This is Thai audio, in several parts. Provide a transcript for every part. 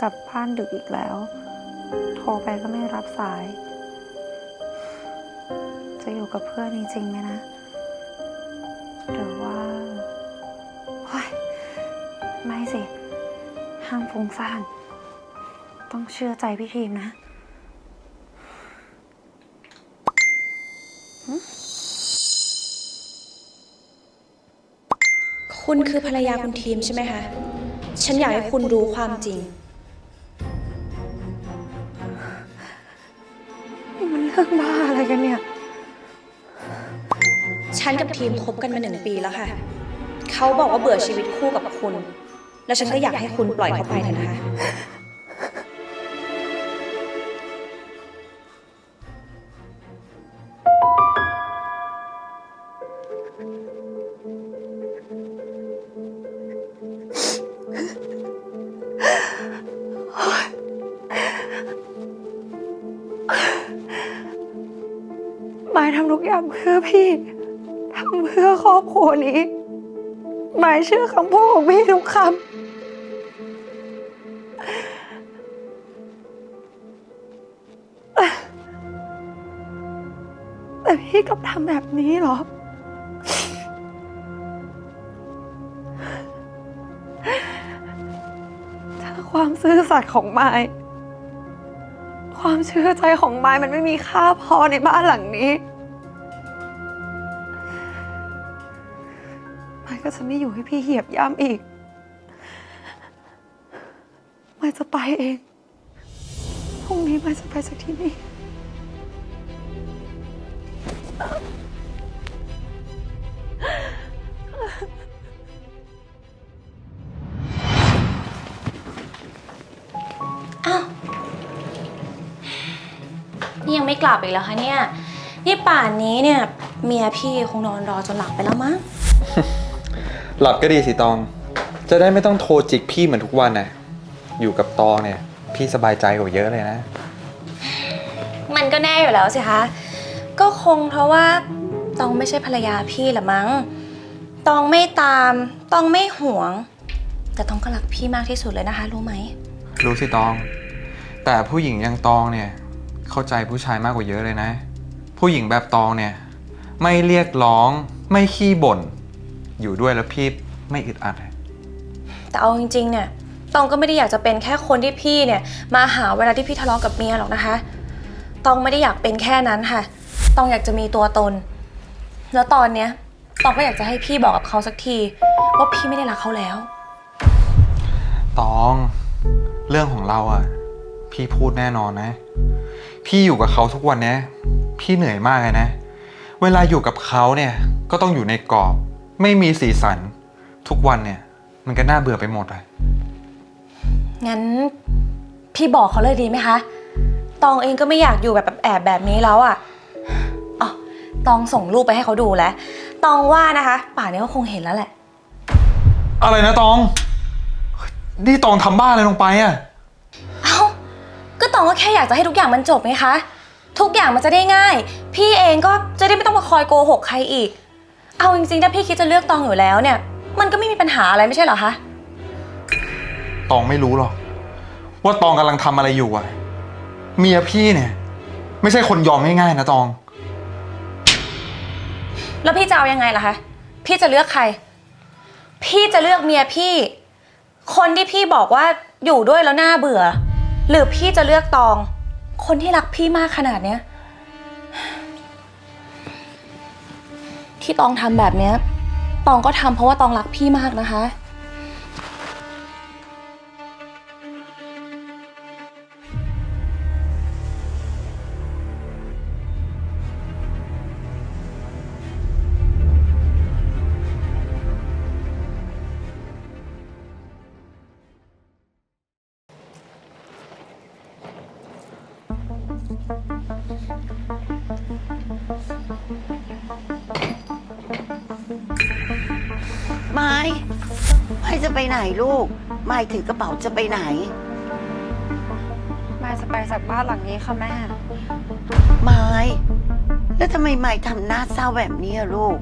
กลับบ้านดึกอีกแล้ว โทรไปก็ไม่รับสาย จะอยู่กับเพื่อนจริงๆไหมนะหรือว่าเฮ้ยไม่สิ ห้ามฟุ้งซ่าน ต้องเชื่อใจพี่ทีมนะคุณคือภรรยาคุณทีมใช่ไหมคะ ฉันอยากให้คุณรู้ความจริง รื่องบ้าอะไรกันเนี่ย ฉันกับทีมคบกันมาหนึ่งปีแล้วค่ะ เขาบอกว่าเบื่อชีวิตคู่กับคุณ แล้วฉันก็อยากให้คุณปล่อยเขาไปเถอะนะคะ ทำทุกอย่างเพื่อพี่ทำเพื่อครอบครัวนี้ หมายเชื่อคำพูดของพี่ทุกคำแต่พี่กลับทำแบบนี้หรอ ถ้าความซื่อสัตย์ของไม้ความเชื่อใจของไม้มันไม่มีค่าพอในบ้านหลังนี้ ไม้ก็จะไม่อยู่ให้พี่เหยียบย่ำอีกไม้จะไปเอง พรุ่งนี้ไม้จะไปจากที่นี่อ้าวนี่ยังไม่กลับอีกแล้วคะเนี่ย นี่ป่านนี้เนี่ย เมียพี่คงนอนรอจนหลับไปแล้วมั้ง หลับก็ดีสิตอง จะได้ไม่ต้องโทรจิกพี่เหมือนทุกวันน่ะ อยู่กับตองเนี่ย พี่สบายใจกว่าเยอะเลยนะ มันก็แน่อยู่แล้วสิคะ ก็คงเพราะว่าตองไม่ใช่ภรรยาพี่ละมั้ง ตองไม่ตาม ตองไม่หวง แต่ตองก็รักพี่มากที่สุดเลยนะคะ รู้ไหม รู้สิตอง แต่ผู้หญิงอย่างตองเนี่ย เข้าใจผู้ชายมากกว่าเยอะเลยนะ ผู้หญิงแบบตองเนี่ย ไม่เรียกร้อง ไม่ขี้บ่น อยู่ด้วยแล้วพี่ไม่อึดอัดแต่เอาจริงๆ เนี่ยตองก็ไม่ได้อยากจะเป็นแค่คนที่พี่เนี่ยมาหาเวลาที่พี่ทะเลาะกับเมียหรอกนะคะ ตองไม่ได้อยากเป็นแค่นั้นค่ะ ตองอยากจะมีตัวตน แล้วตอนเนี้ย ตองก็อยากจะให้พี่บอกกับเขาสักที ว่าพี่ไม่ได้รักเขาแล้ว ตองเรื่องของเราอะพี่พูดแน่นอนนะ พี่อยู่กับเขาทุกวันเนี้ยพี่เหนื่อยมากเลยนะ เวลาอยู่กับเขาเนี่ยก็ต้องอยู่ในกรอบ ไม่มีสีสัน ทุกวันเนี่ย มันก็น่าเบื่อไปหมดเลยงั้นพี่บอกเขาเลยดีไหมคะ ตองเองก็ไม่อยากอยู่แบบแอบแบบนี้แล้วอะ่ะอ๋อตองส่งรูปไปให้เขาดูแล้ว ตองว่านะคะ ป่านนี้ก็คงเห็นแล้วแหละ อะไรนะตอง นี่ตองทำบ้าอะไรลงไปอะเอ้า ก็ตองก็แค่อยากจะให้ทุกอย่างมันจบไงคะ ทุกอย่างมันจะได้ง่าย พี่เองก็จะได้ไม่ต้องมาคอยโกหกใครอีก เอาจริงๆ ถ้าพี่คิดจะเลือกตองอยู่แล้วเนี่ย มันก็ไม่มีปัญหาอะไรไม่ใช่เหรอคะ ตองไม่รู้หรอก ว่าตองกำลังทำอะไรอยู่อะเมียพี่เนี่ย ไม่ใช่คนยอมง่ายๆนะตอง แล้วพี่จะเอายังไงล่ะคะ พี่จะเลือกใคร พี่จะเลือกเมียพี่ คนที่พี่บอกว่าอยู่ด้วยแล้วน่าเบื่อ หรือพี่จะเลือกตอง คนที่รักพี่มากขนาดเนี้ย ที่ตองทำแบบเนี้ยตองก็ทำเพราะว่าตองรักพี่มากนะคะ นลูกไม้ถือกระเป๋าจะไปไหน มายจะไปจากบ้านหลังนี้ค่ะแม่ไม้แล้วทำไมไม้ทำหน้าเศร้าแบบนี้อะลูก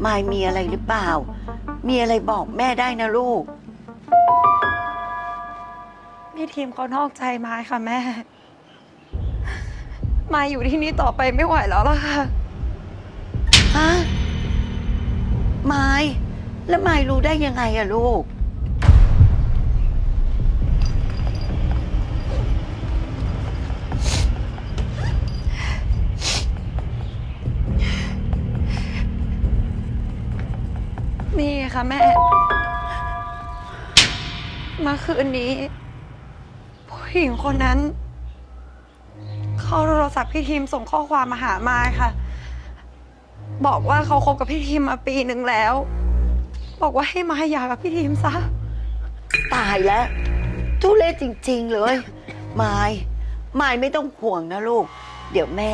ไม้มีอะไรหรือเปล่า มีอะไรบอกแม่ได้นะลูกพี่ทีมเขานอกใจไม้ค่ะแม่ มาอยู่ที่นี่ต่อไปไม่ไหวแล้วล่ะค่ะ ฮะไม้แล้วไม้รู้ได้ยังไงอะลูก นี่ค่ะแม่ เมื่อคืนนี้ ผู้หญิงคนนั้น เขาโทรศัพท์พี่ทีมส่งข้อความมาหามาค่ะ บอกว่าเขาคบกับพี่ทีมมาปีหนึ่งแล้ว บอกว่าให้มาหย่ากับพี่ทีมซะ ตายแล้วทุเรศจริง ๆ เลยไม้ไม้ไม่ต้องห่วงนะลูก เดี๋ยวแม่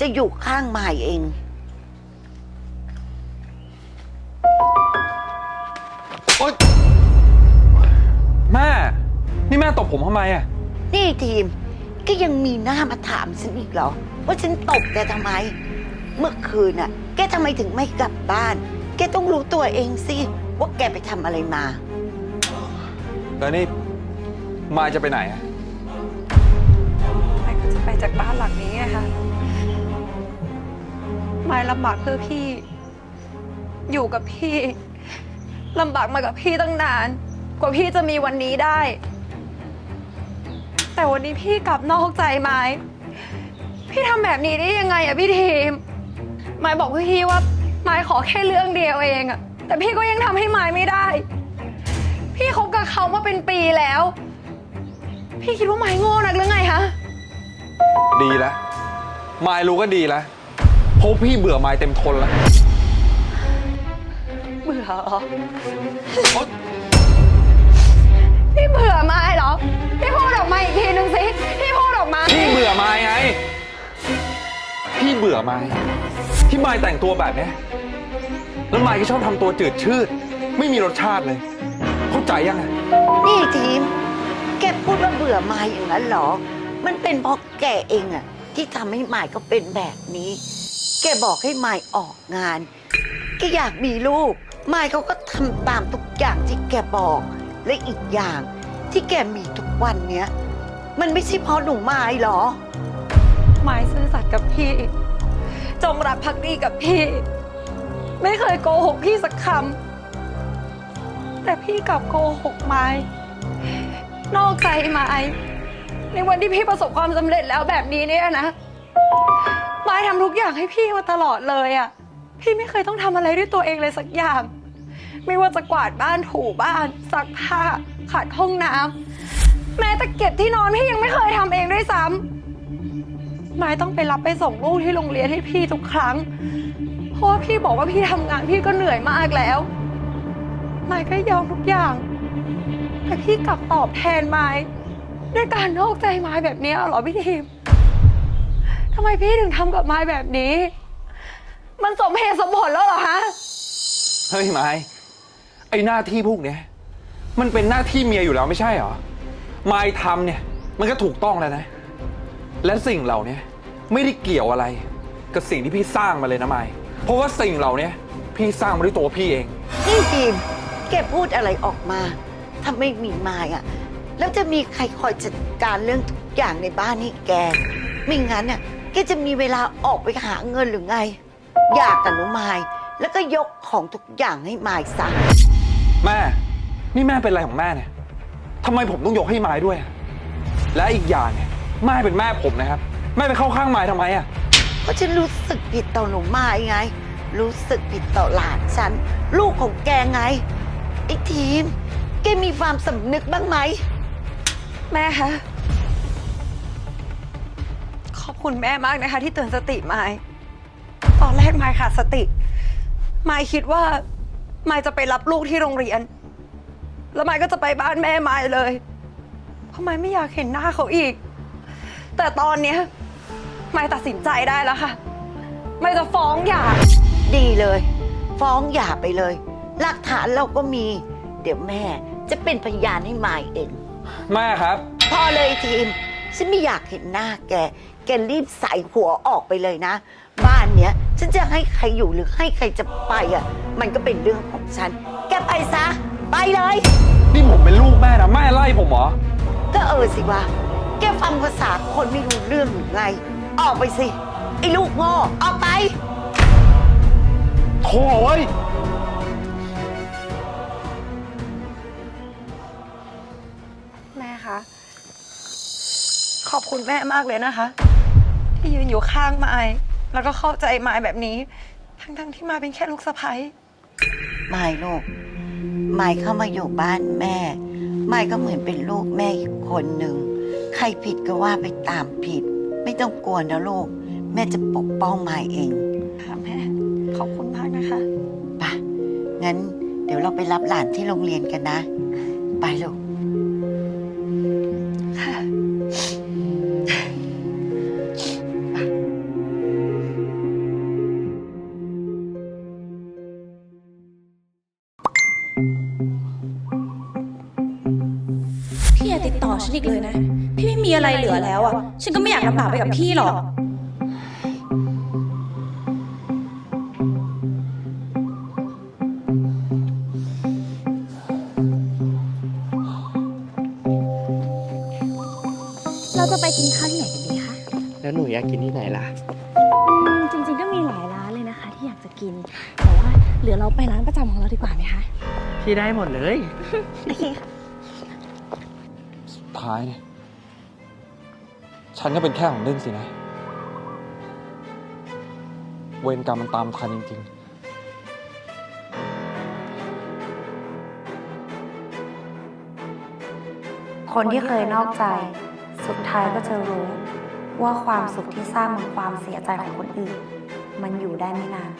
จะอยู่ข้างไม้เอง อ๊ยแม่ นี่แม่ตบผมทำไมอะนี่ทีม ก็ยังมีหน้ามาถามฉันอีกเหรอ ว่าฉันตบแกทำไม เมื่อคืนน่ะ แกทำไมถึงไม่กลับบ้าน แกต้องรู้ตัวเองสิ ว่าแกไปทำอะไรมา แล้วนี่มายจะไปไหนอะไม้ก็จะไปจากบ้านหลังนี้ไงคะไม้ลำบากเพื่อพี่ อยู่กับพี่ ลำบากมากับพี่ตั้งนาน กว่าพี่จะมีวันนี้ได้ แต่วันนี้พี่กลับนอกใจไม้ พี่ทำแบบนี้ได้ยังไงอะพี่ทีมไม้บอกพี่ว่าไม้ขอแค่เรื่องเดียวเองอะแต่พี่ก็ยังทำให้ไม้ไม่ได้ พี่คบกับเขามาเป็นปีแล้ว พี่คิดว่าไม้โง่นักหรือไงคะดีแล้วมายรู้ก็ดีแล้วเพราะพี่เบื่อมายเต็มทนแล้ว เบื่อเหรอโอ๊ยพี่เบื่อไม้เหรอ พี่พูดออกมาอีกทีนึงสิ พี่พูดออกมาพี่เบื่อมายไง พี่เบื่อมายที่มายแต่งตัวแบบเนี้ยแล้วมายก็ชอบทำตัวจืดชืด ไม่มีรสชาติเลย เข้าใจยังไงนี่ทีม แกพูดว่าเบื่อไม้อย่างนั้นเหรอ มันเป็นเพราะแกเองอะที่ทำให้ไม้ก็เป็นแบบนี้ แกบอกให้ไม้ออกงานแกอยากมีลูก ไม้เขาก็ทำตามทุกอย่างที่แกบอก และอีกอย่างที่แกมีทุกวันเนี้ย มันไม่ใช่เพราะหนูไม้หรอ ไม้ซื่อสัตย์กับพี่ จงรักภักดีกับพี่ ไม่เคยโกหกพี่สักคำแต่พี่กลับโกหกไม้ นอกใจไม้ในวันที่พี่ประสบความสำเร็จแล้วแบบนี้เนี่ยนะไม้ทำทุกอย่างให้พี่มาตลอดเลยอะ่ะ พี่ไม่เคยต้องทำอะไรด้วยตัวเองเลยสักอย่าง ไม่ว่าจะกวาดบ้านถูบ้านซักผ้าขัดห้องน้ำแม้แต่เก็บที่นอนพี่ยังไม่เคยทำเองด้วยซ้ำไม้ต้องไปรับไปส่งลูกที่โรงเรียนให้พี่ทุกครั้ง เพราะว่าพี่บอกว่าพี่ทำงานพี่ก็เหนื่อยมากแล้วไม้ก็ยอมทุกอย่าง แต่พี่กลับตอบแทนไม้ด้วยการนอกใจไม้แบบนี้เหรอพี่ทีมทำไมพี่ถึงทำกับไม้แบบนี้ มันสมเหตุสมผลแล้วเหรอฮะ เฮ้ยไม้ ไอหน้าที่พวกเนี้ยมันเป็นหน้าที่เมียอยู่แล้วไม่ใช่เหรอมายทำเนี่ย มันก็ถูกต้องแล้วนะ และสิ่งเหล่านี้ไม่ได้เกี่ยวอะไร กับสิ่งที่พี่สร้างมาเลยนะมายเพราะว่าสิ่งเหล่านี้พี่สร้างมาด้วยตัวพี่เอง นี่ทีมแกพูดอะไรออกมา ถ้าไม่มีไม้อะแล้วจะมีใครคอยจัดการเรื่องทุกอย่างในบ้านให้แก ไม่งั้นน่ะแกจะมีเวลาออกไปหาเงินหรือไง อยากกับหนูไม้แล้วก็ยกของทุกอย่างให้ไม้ซะ แม่ นี่แม่เป็นอะไรของแม่เนี่ยทำไมผมต้องยกให้ไม้ด้วยอะและอีกอย่างเนี่ยแม่เป็นแม่ผมนะครับ แม่ไปเข้าข้างไม้ทำไมอะ เพราะฉันรู้สึกผิดต่อหนูไม้ไง รู้สึกผิดต่อหลานฉัน ลูกของแกไงไอ้ทีม แกมีความสำนึกบ้างไหม แม่คะ ขอบคุณแม่มากนะคะ ที่เตือนสติไมายตอนแรกไมายขาดสติ ไมายคิดว่าไมายจะไปรับลูกที่โรงเรียน แล้วไมายก็จะไปบ้านแม่ไมายเลย เพราะไมายไม่อยากเห็นหน้าเขาอีก แต่ตอนเนี้ยไมายตัดสินใจได้แล้วค่ะไมายจะฟ้องหย่า ดีเลย ฟ้องหย่าไปเลย หลักฐานเราก็มี เดี๋ยวแม่จะเป็นพยานให้ไม้เองแม่ครับ พอเลยทีม ฉันไม่อยากเห็นหน้าแก แกรีบใส่หัวออกไปเลยนะ บ้านเนี้ย ฉันจะให้ใครอยู่หรือให้ใครจะไปอะ มันก็เป็นเรื่องของฉัน แกไปซะ ไปเลย นี่ผมเป็นลูกแม่นะแม่ไล่ผมเหรอ ก็เออสิวะ แกฟังภาษาคนไม่รู้เรื่องหรือไง ออกไปสิ ไอ้ลูกโง่ออกไป โถ่เว้ยแม่คะ ขอบคุณแม่มากเลยนะคะ ที่ยืนอยู่ข้างไม้ แล้วก็เข้าใจไม้แบบนี้ ทั้งๆที่มาเป็นแค่ลูกสะใภ้ไม่ลูกไม่เข้ามาอยู่บ้านแม่ไม่ก็เหมือนเป็นลูกแม่อีกคนหนึ่ง ใครผิดก็ว่าไปตามผิด ไม่ต้องกลัวนะลูก แม่จะปกป้องไม่เองค่ะแม่ขอบคุณมากนะคะ ไปะงั้นเดี๋ยวเราไปรับหลานที่โรงเรียนกันนะ ไปลูก อฉันอีกเลยนะ พี่ไม่มีอะไรเหลือแล้วอะ ฉันก็ไม่อยากลำบากไปกับพี่หรอก เราจะไปกินข้าวที่ไหนกันดีคะแล้วหนูอยากกินที่ไหนล่ะ อืมจริงๆก็มีหลายร้านเลยนะคะ ที่อยากจะกิน แต่ว่าเหลือเราไปร้านประจำของเราดีกว่าไหมคะ พี่ได้หมดเลย โอเคค่ะสุด ท้ายเนี่ย ฉันก็เป็นแค่ของเล่นสินะ เวรกรรมมันตามทันจริง ๆคนที่เคยนอกใจ สุดท้ายก็จะรู้ ว่าความสุขที่สร้างบนความเสียใจของคนอื่น มันอยู่ได้ไม่นาน